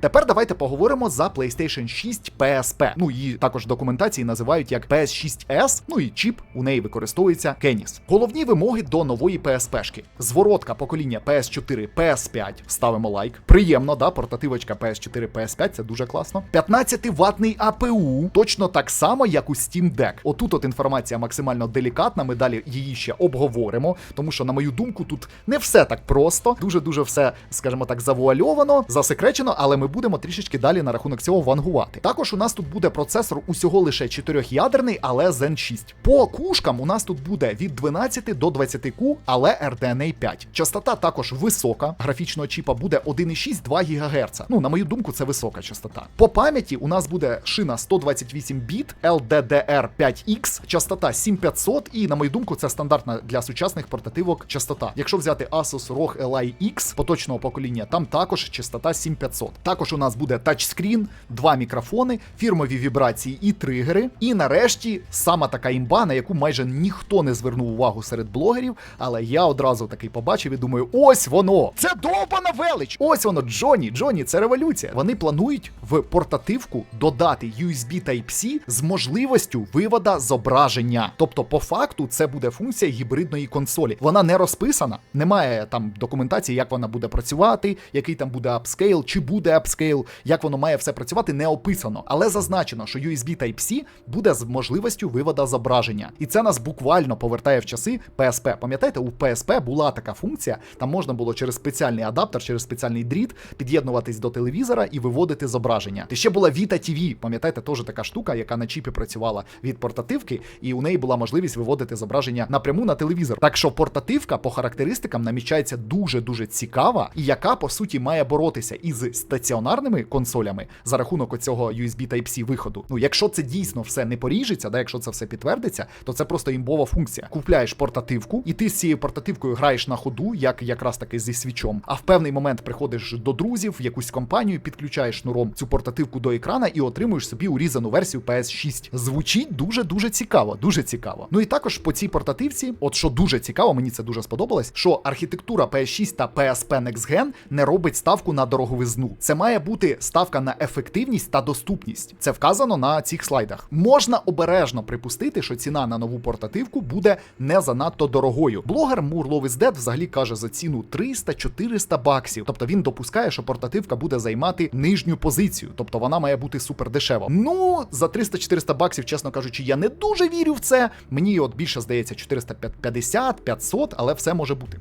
Тепер давайте поговоримо за PlayStation 6 PSP. Ну її також в документації називають як PS6S, ну і чіп у неї використовується Kenis. Головні вимоги до нової PSP-шки. Зворотка покоління PS4, PS5. Ставимо лайк. Приємно, да, портативочка PS4, PS5, це дуже класно. 15-ваттний APU, точно так само, як у Steam Deck. Отут от інформація максимально делікатна. Ми далі її ще обговоримо, тому що, на мою думку, тут не все так просто. Дуже дуже все, скажімо так, завуальовано, засекречено, але ми будемо трішечки далі на рахунок цього вангувати. Також у нас тут буде процесор усього лише 4-ядерний, але Zen 6. По кушкам у нас тут буде від 12 до 20 ку, але RDNA 5. Частота також висока. Графічного чіпа буде 1,6-2 ГГц. Ну, на мою думку, це висока частота. По пам'яті у нас буде шина 128 біт LDDR5X, частота 7500, і на мою думку, це стандартна для сучасних портативок частота. Якщо взяти Asus ROG Li X поточного покоління, там також частота 7500. Також у нас буде тачскрін, два мікрофони, фірмові вібрації і тригери. І нарешті сама така імба, на яку майже ніхто не звернув увагу серед блогерів, але я одразу такий побачив і думаю: ось воно! Це довбана велич! Ось воно, Джоні, Джоні, це революція. Вони планують в портативку додати USB Type-C з можливістю вивода зображення. Тобто, по факту, це буде функція гібридної консолі. Вона не розписана, немає там документації, як вона буде працювати, який там буде апскейл, чи буде апскейл, як воно має все працювати, не описано. Але зазначено, що USB Type-C буде з можливістю вивода зображення. І це нас буквально повертає в часи PSP. Пам'ятаєте, у PSP була така функція, там можна було через спеціальний адаптер, через спеціальний дріт під'єднуватись до телевізора і виводити зображення. І ще була Vita TV, пам'ятаєте, теж така штука, яка на чіпі працювала від портативки, і у неї була можливість виводити зображення напряму на телевізор. Так що портативка по характеристикам намічається дуже дуже цікава, і яка по суті має боротися із стаціонарними консолями за рахунок оцього USB Type-C виходу. Ну, якщо це дійсно все не поріжеться, да, якщо це все підтвердиться, то це просто імбова функція. Купляєш портативку, і ти з цією портативкою граєш на ходу, як якраз таки зі свічом. А в певний момент приходиш до друзів в якусь компанію, підключаєш шнуром цю портативку до екрана і отримуєш собі урізану версію PS6. Звучить дуже дуже цікаво, дуже цікаво. Ну і також по цій портативці, от що дуже цікаво, мені це дуже сподобалось, що архітектура PS6 та PSP Next Gen не робить ставку на дороговизну. Це має бути ставка на ефективність та доступність. Це вказано на цих слайдах. Можна обережно припустити, що ціна на нову портативку буде не занадто дорогою. Блогер Мур Ловис взагалі каже за ціну 300-400 баксів. Тобто він допускає, що портативка буде займати нижню позицію, тобто вона має бути супер дешева. Ну за 300-400 баксів, чесно кажучи, я не дуже вірю в це. Мені от більше здається 450-500, але все може бути.